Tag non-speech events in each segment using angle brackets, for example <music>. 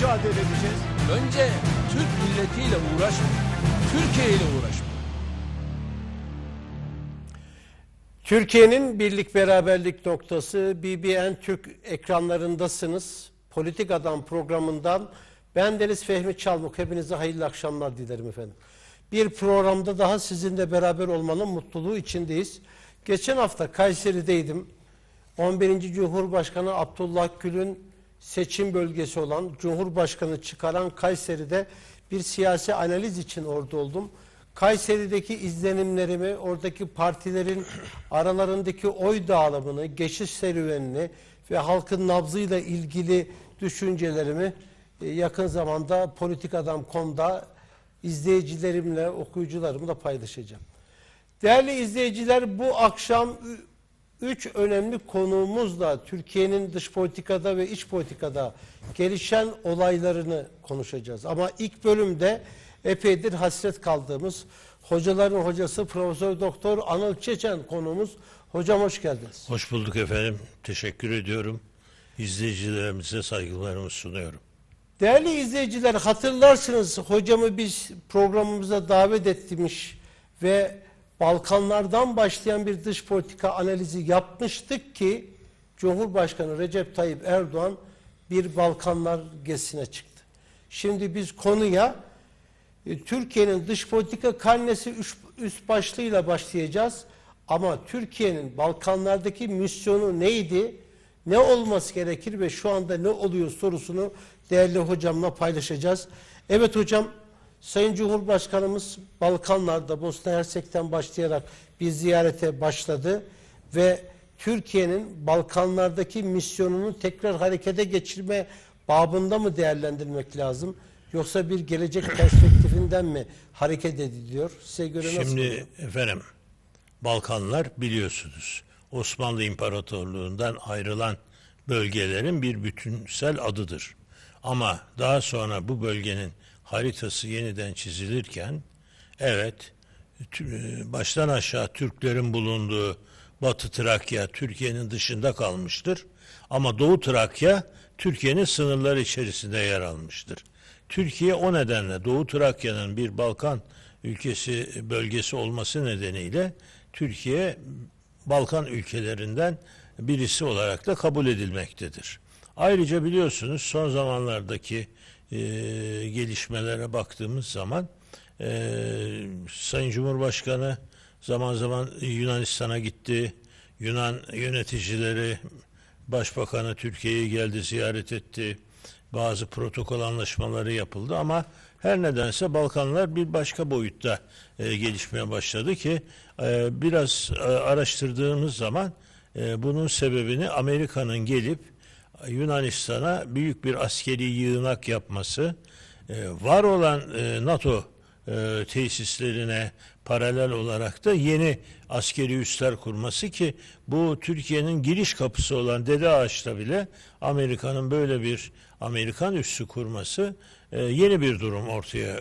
mücadele edeceğiz? Önce Türk milletiyle uğraşma. Türkiye ile uğraşma. Türkiye'nin birlik beraberlik noktası BBN Türk ekranlarındasınız. Politik Adam programından ben Deniz Fehmi Çalmuk. Hepinize hayırlı akşamlar dilerim efendim. Bir programda daha sizinle beraber olmanın mutluluğu içindeyiz. Geçen hafta Kayseri'deydim. 11. Cumhurbaşkanı Abdullah Gül'ün seçim bölgesi olan Cumhurbaşkanı çıkaran Kayseri'de bir siyasi analiz için orada oldum. Kayseri'deki izlenimlerimi, oradaki partilerin aralarındaki oy dağılımını, geçiş serüvenini ve halkın nabzıyla ilgili düşüncelerimi e, yakın zamanda politikadam.com'da izleyicilerimle, okuyucularımla paylaşacağım. Değerli izleyiciler bu akşam üç önemli konuğumuzla Türkiye'nin dış politikada ve iç politikada gelişen olaylarını konuşacağız. Ama ilk bölümde epeydir hasret kaldığımız hocaların hocası Profesör Doktor Anıl Çeçen konuğumuz. Hocam hoş geldiniz. Hoş bulduk efendim. Teşekkür ediyorum. İzleyicilerimize saygılarımı sunuyorum. Değerli izleyiciler hatırlarsınız hocamı biz programımıza davet etmiş ve Balkanlardan başlayan bir dış politika analizi yapmıştık ki Cumhurbaşkanı Recep Tayyip Erdoğan bir Balkanlar gezisine çıktı. Şimdi biz konuya e, Türkiye'nin dış politika karnesi üst başlığıyla başlayacağız. Ama Türkiye'nin Balkanlardaki misyonu neydi? Ne olması gerekir ve şu anda ne oluyor sorusunu değerli hocamla paylaşacağız. Evet hocam, Sayın Cumhurbaşkanımız Balkanlarda Bosna Hersek'ten başlayarak bir ziyarete başladı ve Türkiye'nin Balkanlardaki misyonunu tekrar harekete geçirme babında mı değerlendirmek lazım? Yoksa bir gelecek <clears throat> perspektifinden mi hareket ediliyor? Size göre nasıl? Şimdi efendim Balkanlar biliyorsunuz Osmanlı İmparatorluğu'ndan ayrılan bölgelerin bir bütünsel adıdır. Ama daha sonra bu bölgenin haritası yeniden çizilirken evet tü- baştan aşağı Türklerin bulunduğu Batı Trakya Türkiye'nin dışında kalmıştır. Ama Doğu Trakya Türkiye'nin sınırları içerisinde yer almıştır. Türkiye o nedenle Doğu Trakya'nın bir Balkan ülkesi bölgesi olması nedeniyle Türkiye Balkan ülkelerinden birisi olarak da kabul edilmektedir. Ayrıca biliyorsunuz son zamanlardaki e, gelişmelere baktığımız zaman e, Sayın Cumhurbaşkanı zaman zaman Yunanistan'a gitti. Yunan yöneticileri Başbakanı Türkiye'ye geldi ziyaret etti. Bazı protokol anlaşmaları yapıldı ama her nedense Balkanlar bir başka boyutta e, gelişmeye başladı ki e, biraz e, araştırdığımız zaman e, bunun sebebini Amerika'nın gelip Yunanistan'a büyük bir askeri yığınak yapması, e, var olan e, NATO e, tesislerine paralel olarak da yeni askeri üsler kurması ki bu Türkiye'nin giriş kapısı olan Dede Ağaç'ta bile Amerika'nın böyle bir Amerikan üssü kurması yeni bir durum ortaya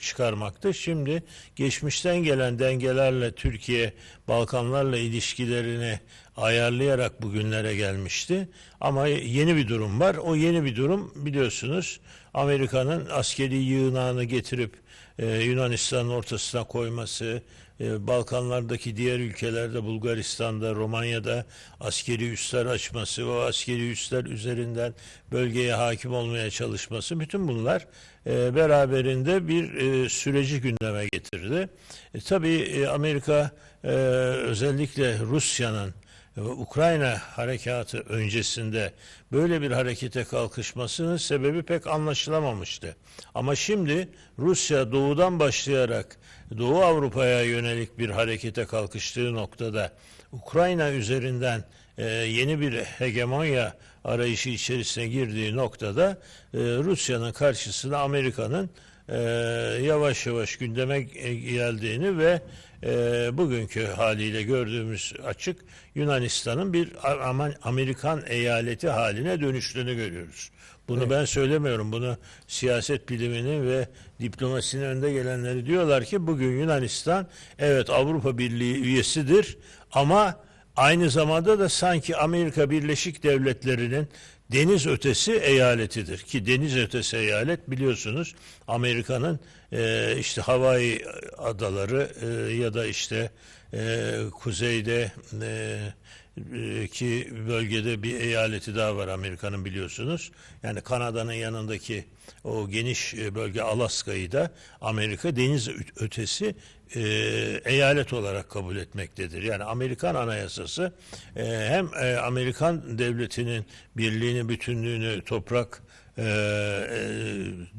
çıkarmakta. Şimdi geçmişten gelen dengelerle Türkiye Balkanlarla ilişkilerini ayarlayarak bugünlere gelmişti. Ama yeni bir durum var. O yeni bir durum biliyorsunuz Amerika'nın askeri yığınağını getirip e, Yunanistan'ın ortasına koyması, e, Balkanlardaki diğer ülkelerde Bulgaristan'da, Romanya'da askeri üsler açması, o askeri üsler üzerinden bölgeye hakim olmaya çalışması bütün bunlar e, beraberinde bir e, süreci gündeme getirdi. E, tabii e, Amerika e, özellikle Rusya'nın ve Ukrayna harekatı öncesinde böyle bir harekete kalkışmasının sebebi pek anlaşılamamıştı. Ama şimdi Rusya doğudan başlayarak Doğu Avrupa'ya yönelik bir harekete kalkıştığı noktada Ukrayna üzerinden e, yeni bir hegemonya arayışı içerisine girdiği noktada e, Rusya'nın karşısına Amerika'nın e, yavaş yavaş gündeme geldiğini ve e, bugünkü haliyle gördüğümüz açık Yunanistan'ın bir Aman- Amerikan eyaleti haline dönüştüğünü görüyoruz. Bunu ben söylemiyorum. Bunu siyaset biliminin ve diplomasinin önde gelenleri diyorlar ki bugün Yunanistan evet Avrupa Birliği üyesidir ama aynı zamanda da sanki Amerika Birleşik Devletleri'nin deniz ötesi eyaletidir. Ki deniz ötesi eyalet biliyorsunuz Amerika'nın e, işte Hawaii adaları e, ya da işte e, kuzeyde e, ki bölgede bir eyaleti daha var Amerika'nın biliyorsunuz. Yani Kanada'nın yanındaki o geniş e, bölge Alaska'yı da Amerika deniz ötesi e, eyalet olarak kabul etmektedir. Yani Amerikan Anayasası e, hem e, Amerikan devletinin birliğini, bütünlüğünü, toprak e, e,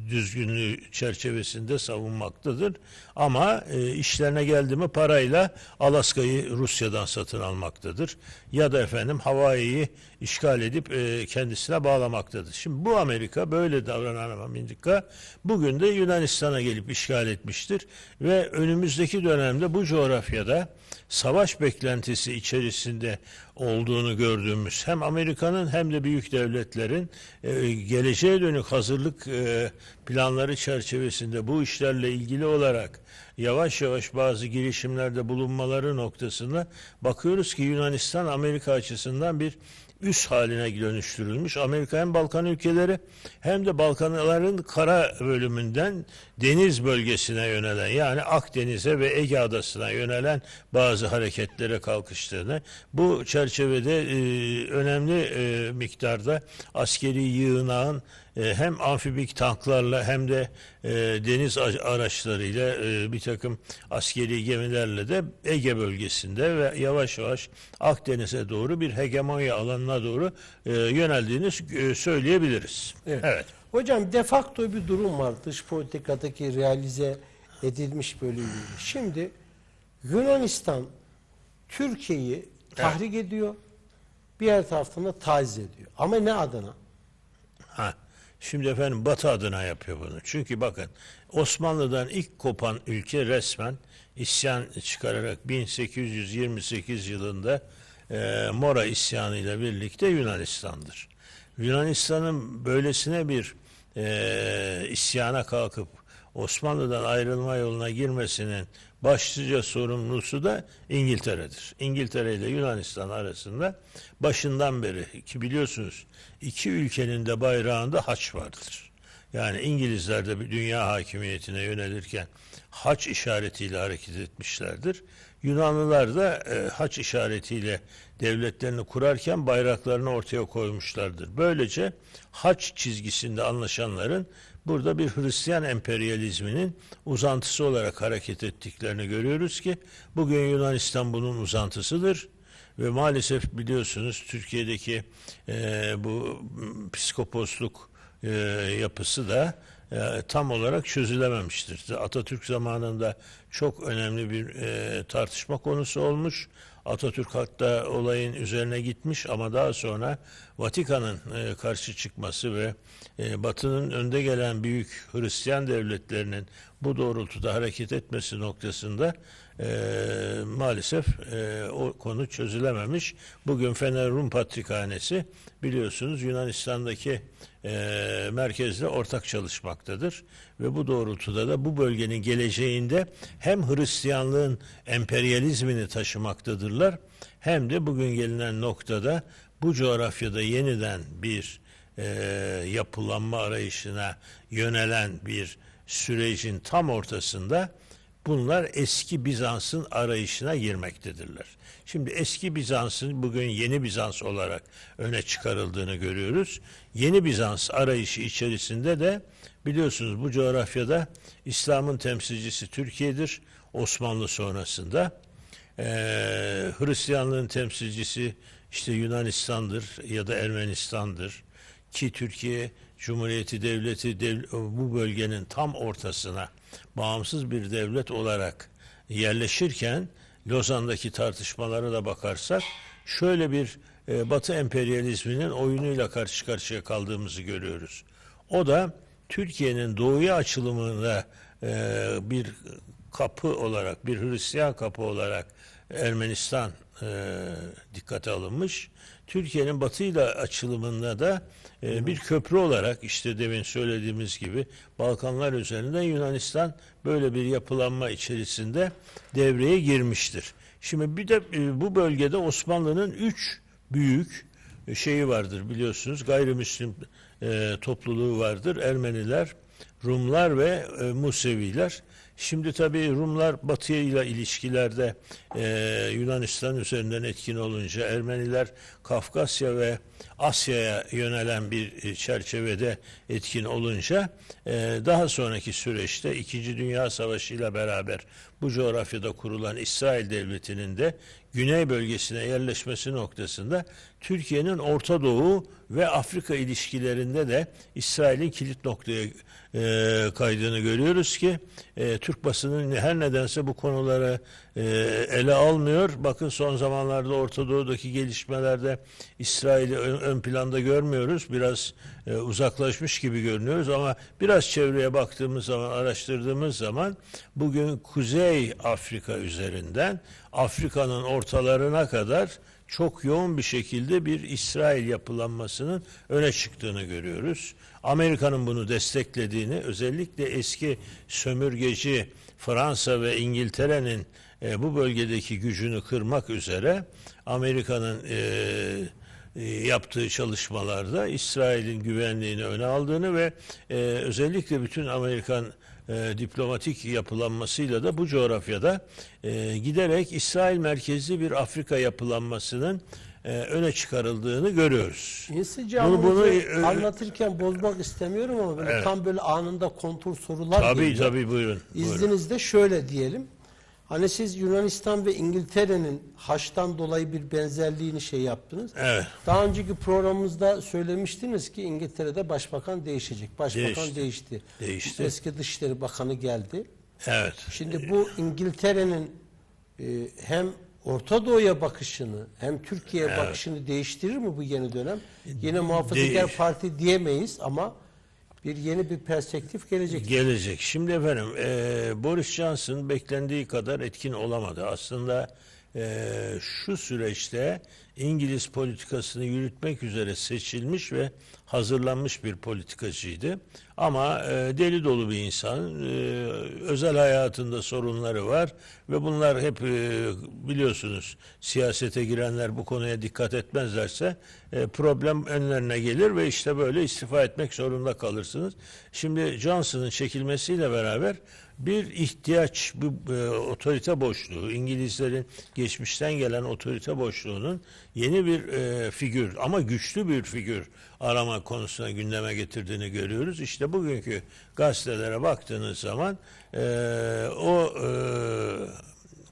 düzgünlüğü çerçevesinde savunmaktadır. Ama e, işlerine geldi mi parayla Alaska'yı Rusya'dan satın almaktadır. Ya da efendim Hawaii'yi işgal edip e, kendisine bağlamaktadır. Şimdi bu Amerika böyle davranan Amerika bugün de Yunanistan'a gelip işgal etmiştir ve önümüzdeki dönemde bu coğrafyada savaş beklentisi içerisinde olduğunu gördüğümüz hem Amerika'nın hem de büyük devletlerin e, geleceğe dönük hazırlık e, planları çerçevesinde bu işlerle ilgili olarak yavaş yavaş bazı girişimlerde bulunmaları noktasında bakıyoruz ki Yunanistan Amerika açısından bir üs haline dönüştürülmüş. Amerika hem Balkan ülkeleri hem de Balkanların kara bölümünden deniz bölgesine yönelen yani Akdeniz'e ve Ege Adası'na yönelen bazı hareketlere kalkıştığını bu çerçevede e, önemli e, miktarda askeri yığınağın e, hem amfibik tanklarla hem de e, deniz araçlarıyla e, bir takım askeri gemilerle de Ege bölgesinde ve yavaş yavaş Akdeniz'e doğru bir hegemonya alanına doğru e, yöneldiğini e, söyleyebiliriz. Evet. evet. Hocam de facto bir durum var dış politikadaki realize edilmiş bölümü. Şimdi Yunanistan Türkiye'yi tahrik ediyor. Bir yer taraftan da taciz ediyor. Ama ne adına? Ha. Şimdi efendim Batı adına yapıyor bunu. Çünkü bakın Osmanlı'dan ilk kopan ülke resmen isyan çıkararak 1828 yılında e, Mora isyanı ile birlikte Yunanistan'dır. Yunanistan'ın böylesine bir e, isyana kalkıp Osmanlı'dan ayrılma yoluna girmesinin başlıca sorumlusu da İngiltere'dir. İngiltere ile Yunanistan arasında başından beri ki biliyorsunuz iki ülkenin de bayrağında haç vardır. Yani İngilizler de dünya hakimiyetine yönelirken haç işaretiyle hareket etmişlerdir. Yunanlılar da e, haç işaretiyle devletlerini kurarken bayraklarını ortaya koymuşlardır. Böylece haç çizgisinde anlaşanların burada bir Hristiyan emperyalizminin uzantısı olarak hareket ettiklerini görüyoruz ki bugün Yunanistan bunun uzantısıdır. Ve maalesef biliyorsunuz Türkiye'deki e, bu psikoposluk e, yapısı da e, tam olarak çözülememiştir. Atatürk zamanında çok önemli bir e, tartışma konusu olmuş. Atatürk hatta olayın üzerine gitmiş ama daha sonra Vatikan'ın e, karşı çıkması ve e, Batı'nın önde gelen büyük Hristiyan devletlerinin bu doğrultuda hareket etmesi noktasında e, maalesef e, o konu çözülememiş. Bugün Fener Rum Patrikhanesi biliyorsunuz Yunanistan'daki e, merkezle ortak çalışmaktadır ve bu doğrultuda da bu bölgenin geleceğinde hem Hristiyanlığın emperyalizmini taşımaktadırlar hem de bugün gelinen noktada bu coğrafyada yeniden bir e, yapılanma arayışına yönelen bir sürecin tam ortasında bunlar eski Bizans'ın arayışına girmektedirler. Şimdi eski Bizans'ın bugün yeni Bizans olarak öne çıkarıldığını görüyoruz. Yeni Bizans arayışı içerisinde de biliyorsunuz bu coğrafyada İslam'ın temsilcisi Türkiye'dir. Osmanlı sonrasında. Ee, Hristiyanlığın temsilcisi işte Yunanistan'dır ya da Ermenistan'dır ki Türkiye Cumhuriyeti Devleti dev- bu bölgenin tam ortasına bağımsız bir devlet olarak yerleşirken Lozan'daki tartışmalara da bakarsak şöyle bir e, Batı emperyalizminin oyunuyla karşı karşıya kaldığımızı görüyoruz. O da Türkiye'nin doğuya açılımında e, bir kapı olarak, bir Hristiyan kapı olarak Ermenistan e, dikkate alınmış. Türkiye'nin batıyla açılımında da e, bir köprü olarak işte demin söylediğimiz gibi Balkanlar üzerinden Yunanistan böyle bir yapılanma içerisinde devreye girmiştir. Şimdi bir de e, bu bölgede Osmanlı'nın üç büyük şeyi vardır biliyorsunuz. Gayrimüslim e, topluluğu vardır. Ermeniler, Rumlar ve e, Museviler. Şimdi tabii Rumlar Batı ile ilişkilerde e, Yunanistan üzerinden etkin olunca Ermeniler Kafkasya ve Asya'ya yönelen bir e, çerçevede etkin olunca e, daha sonraki süreçte İkinci Dünya Savaşı ile beraber bu coğrafyada kurulan İsrail Devleti'nin de güney bölgesine yerleşmesi noktasında Türkiye'nin Orta Doğu ve Afrika ilişkilerinde de İsrail'in kilit noktaya e, kaydığını görüyoruz ki e, Türk basının her nedense bu konuları e, ele almıyor. Bakın son zamanlarda Orta Doğu'daki gelişmelerde İsrail'i ön, planda görmüyoruz. Biraz e, uzaklaşmış gibi görünüyoruz ama biraz çevreye baktığımız zaman, araştırdığımız zaman bugün Kuzey Afrika üzerinden Afrika'nın ortalarına kadar çok yoğun bir şekilde bir İsrail yapılanmasının öne çıktığını görüyoruz. Amerika'nın bunu desteklediğini, özellikle eski sömürgeci Fransa ve İngiltere'nin e, bu bölgedeki gücünü kırmak üzere Amerika'nın e, yaptığı çalışmalarda İsrail'in güvenliğini öne aldığını ve e, özellikle bütün Amerikan e, diplomatik yapılanmasıyla da bu coğrafyada e, giderek İsrail merkezli bir Afrika yapılanmasının e, öne çıkarıldığını görüyoruz. Bunu- bunu, e, anlatırken bozmak istemiyorum ama böyle Evet. tam böyle anında kontur sorular Tabii geliyor. tabii buyurun. buyurun. İzninizle şöyle diyelim. Hani siz Yunanistan ve İngiltere'nin Haç'tan dolayı bir benzerliğini şey yaptınız. Evet. Daha önceki programımızda söylemiştiniz ki İngiltere'de başbakan değişecek. Başbakan Değişti. değişti. Değişti. Eski Dışişleri Bakanı geldi. Evet. Şimdi bu İngiltere'nin e, hem Orta Doğu'ya bakışını hem Türkiye'ye bakışını değiştirir mi bu yeni dönem? Yine muhafazakar Değiş- parti diyemeyiz ama bir yeni bir perspektif gelecek. Gelecek. Şimdi efendim e, Boris Johnson beklendiği kadar etkin olamadı. Aslında e, şu süreçte İngiliz politikasını yürütmek üzere seçilmiş ve hazırlanmış bir politikacıydı. Ama e, deli dolu bir insan. E, özel hayatında sorunları var ve bunlar hep e, biliyorsunuz siyasete girenler bu konuya dikkat etmezlerse e, problem önlerine gelir ve işte böyle istifa etmek zorunda kalırsınız. Şimdi Johnson'ın çekilmesiyle beraber bir ihtiyaç, bir e, otorite boşluğu, İngilizlerin geçmişten gelen otorite boşluğunun yeni bir e, figür ama güçlü bir figür arama konusuna gündeme getirdiğini görüyoruz. İşte bugünkü gazetelere baktığınız zaman e, o e,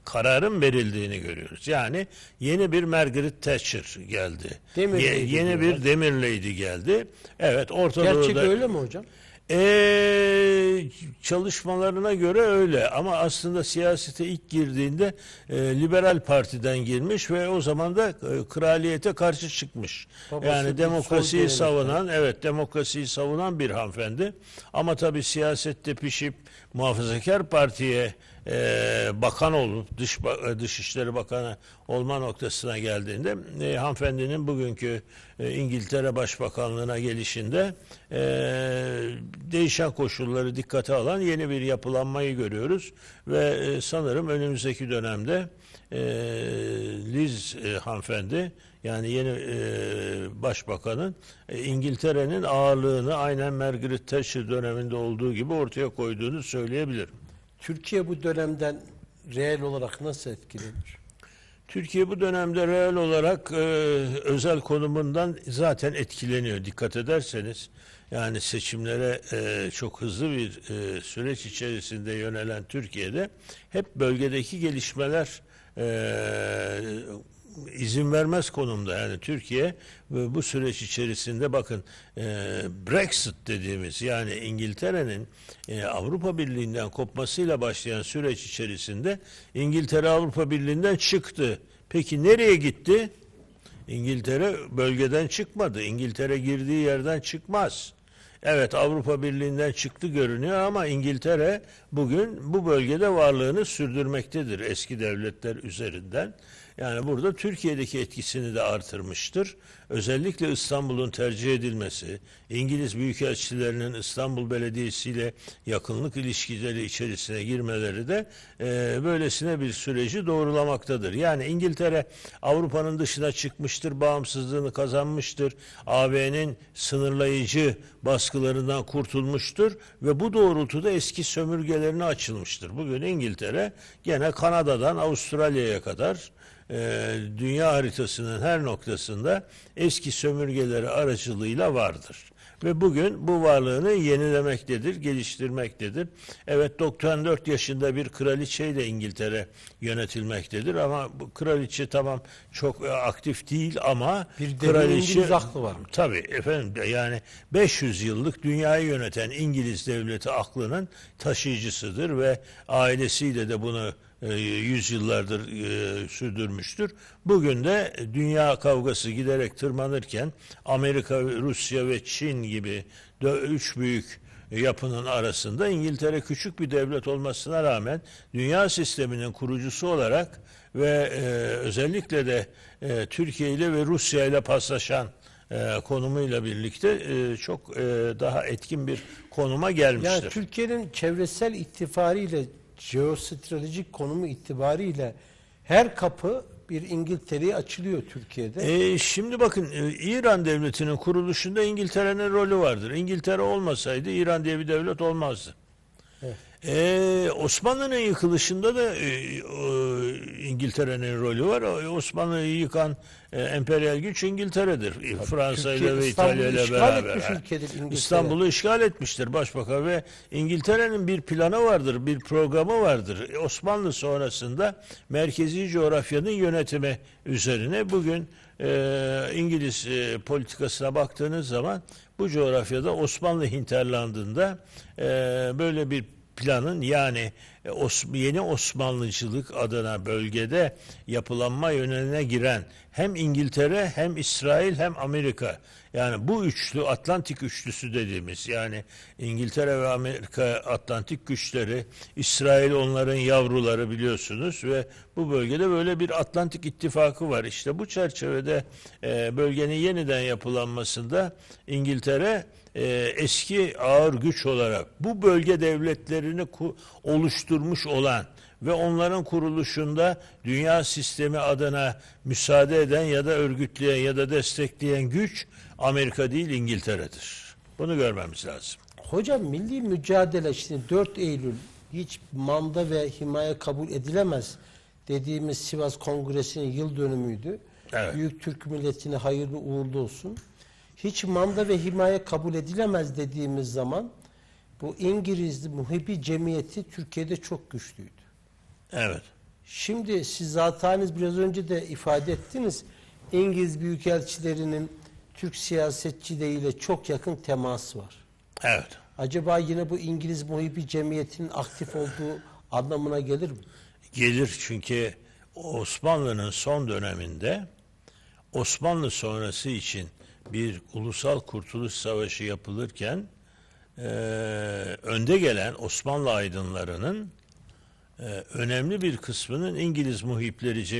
kararın verildiğini görüyoruz. Yani yeni bir Margaret Thatcher geldi. Demir Ye- yeni diyorlar. bir Demir Lady geldi. Evet Orta Gerçek Doğu'da- öyle mi hocam? Ee, çalışmalarına göre öyle ama aslında siyasete ilk girdiğinde e, liberal partiden girmiş ve o zaman da e, kraliyete karşı çıkmış. Babası yani demokrasiyi savunan, evet demokrasiyi savunan bir hanımefendi. Ama tabii siyasette pişip muhafazakar partiye e, bakan olup dış ba- dışişleri bakanı olma noktasına geldiğinde e, hanımefendinin bugünkü e, İngiltere Başbakanlığına gelişinde e, değişen koşulları dikkate alan yeni bir yapılanmayı görüyoruz ve e, sanırım önümüzdeki dönemde e, Liz e, hanımefendi yani yeni e, başbakanın e, İngiltere'nin ağırlığını aynen Margaret Thatcher döneminde olduğu gibi ortaya koyduğunu söyleyebilirim. Türkiye bu dönemden reel olarak nasıl etkilenir? Türkiye bu dönemde reel olarak e, özel konumundan zaten etkileniyor. Dikkat ederseniz yani seçimlere e, çok hızlı bir e, süreç içerisinde yönelen Türkiye'de hep bölgedeki gelişmeler e, izin vermez konumda. Yani Türkiye e, bu süreç içerisinde bakın e, Brexit dediğimiz yani İngiltere'nin e, Avrupa Birliği'nden kopmasıyla başlayan süreç içerisinde İngiltere Avrupa Birliği'nden çıktı. Peki nereye gitti? İngiltere bölgeden çıkmadı. İngiltere girdiği yerden çıkmaz. Evet Avrupa Birliği'nden çıktı görünüyor ama İngiltere bugün bu bölgede varlığını sürdürmektedir eski devletler üzerinden. Yani burada Türkiye'deki etkisini de artırmıştır. Özellikle İstanbul'un tercih edilmesi, İngiliz büyükelçilerinin İstanbul Belediyesi ile yakınlık ilişkileri içerisine girmeleri de e, böylesine bir süreci doğrulamaktadır. Yani İngiltere Avrupa'nın dışına çıkmıştır, bağımsızlığını kazanmıştır, AB'nin sınırlayıcı baskılarından kurtulmuştur ve bu doğrultuda eski sömürgelerine açılmıştır. Bugün İngiltere gene Kanada'dan Avustralya'ya kadar e, dünya haritasının her noktasında eski sömürgeleri aracılığıyla vardır. Ve bugün bu varlığını yenilemektedir, geliştirmektedir. Evet 94 yaşında bir kraliçeyle İngiltere yönetilmektedir ama bu kraliçe tamam çok e, aktif değil ama Bir derin İngiliz aklı var. Tabii efendim yani 500 yıllık dünyayı yöneten İngiliz devleti aklının taşıyıcısıdır ve ailesiyle de bunu yüzyıllardır e, sürdürmüştür. Bugün de dünya kavgası giderek tırmanırken Amerika, Rusya ve Çin gibi üç büyük yapının arasında İngiltere küçük bir devlet olmasına rağmen dünya sisteminin kurucusu olarak ve e, özellikle de e, Türkiye ile ve Rusya ile paslaşan e, konumuyla birlikte e, çok e, daha etkin bir konuma gelmiştir. Yani Türkiye'nin çevresel itibariyle, jeostratejik konumu itibariyle her kapı bir İngiltere'ye açılıyor Türkiye'de. E, şimdi bakın e, İran devletinin kuruluşunda İngiltere'nin rolü vardır. İngiltere olmasaydı İran diye bir devlet olmazdı. Evet. E, Osmanlı'nın yıkılışında da e, o, İngiltere'nin rolü var. Osmanlı'yı yıkan e, emperyal güç İngiltere'dir. E, Fransa ile ve İtalya ile beraber. İstanbul'u işgal etmiştir başbakan ve İngiltere'nin bir planı vardır, bir programı vardır. E, Osmanlı sonrasında merkezi coğrafyanın yönetimi üzerine bugün e, İngiliz e, politikasına baktığınız zaman bu coğrafyada Osmanlı hinterlandında e, böyle bir planın yani yeni Osmanlıcılık adına bölgede yapılanma yöneline giren hem İngiltere hem İsrail hem Amerika yani bu üçlü Atlantik üçlüsü dediğimiz yani İngiltere ve Amerika Atlantik güçleri İsrail onların yavruları biliyorsunuz ve bu bölgede böyle bir Atlantik ittifakı var. İşte bu çerçevede e, bölgenin yeniden yapılanmasında İngiltere e, eski ağır güç olarak bu bölge devletlerini ku- oluşturmuş olan ve onların kuruluşunda dünya sistemi adına müsaade eden ya da örgütleyen ya da destekleyen güç Amerika değil İngiltere'dir. Bunu görmemiz lazım. Hocam milli mücadele şimdi 4 Eylül hiç manda ve himaye kabul edilemez dediğimiz Sivas Kongresi'nin yıl dönümüydü. Evet. Büyük Türk milletine hayırlı uğurlu olsun. Hiç manda ve himaye kabul edilemez dediğimiz zaman bu İngilizli muhibi cemiyeti Türkiye'de çok güçlüydü. Evet. Şimdi siz zaten biraz önce de ifade ettiniz. İngiliz büyükelçilerinin Türk siyasetçileriyle çok yakın teması var. Evet. Acaba yine bu İngiliz muhibi cemiyetinin aktif olduğu anlamına gelir mi? Gelir çünkü Osmanlı'nın son döneminde Osmanlı sonrası için bir ulusal kurtuluş savaşı yapılırken eee, önde gelen Osmanlı aydınlarının eee, önemli bir kısmının İngiliz muhipleri cemiyeti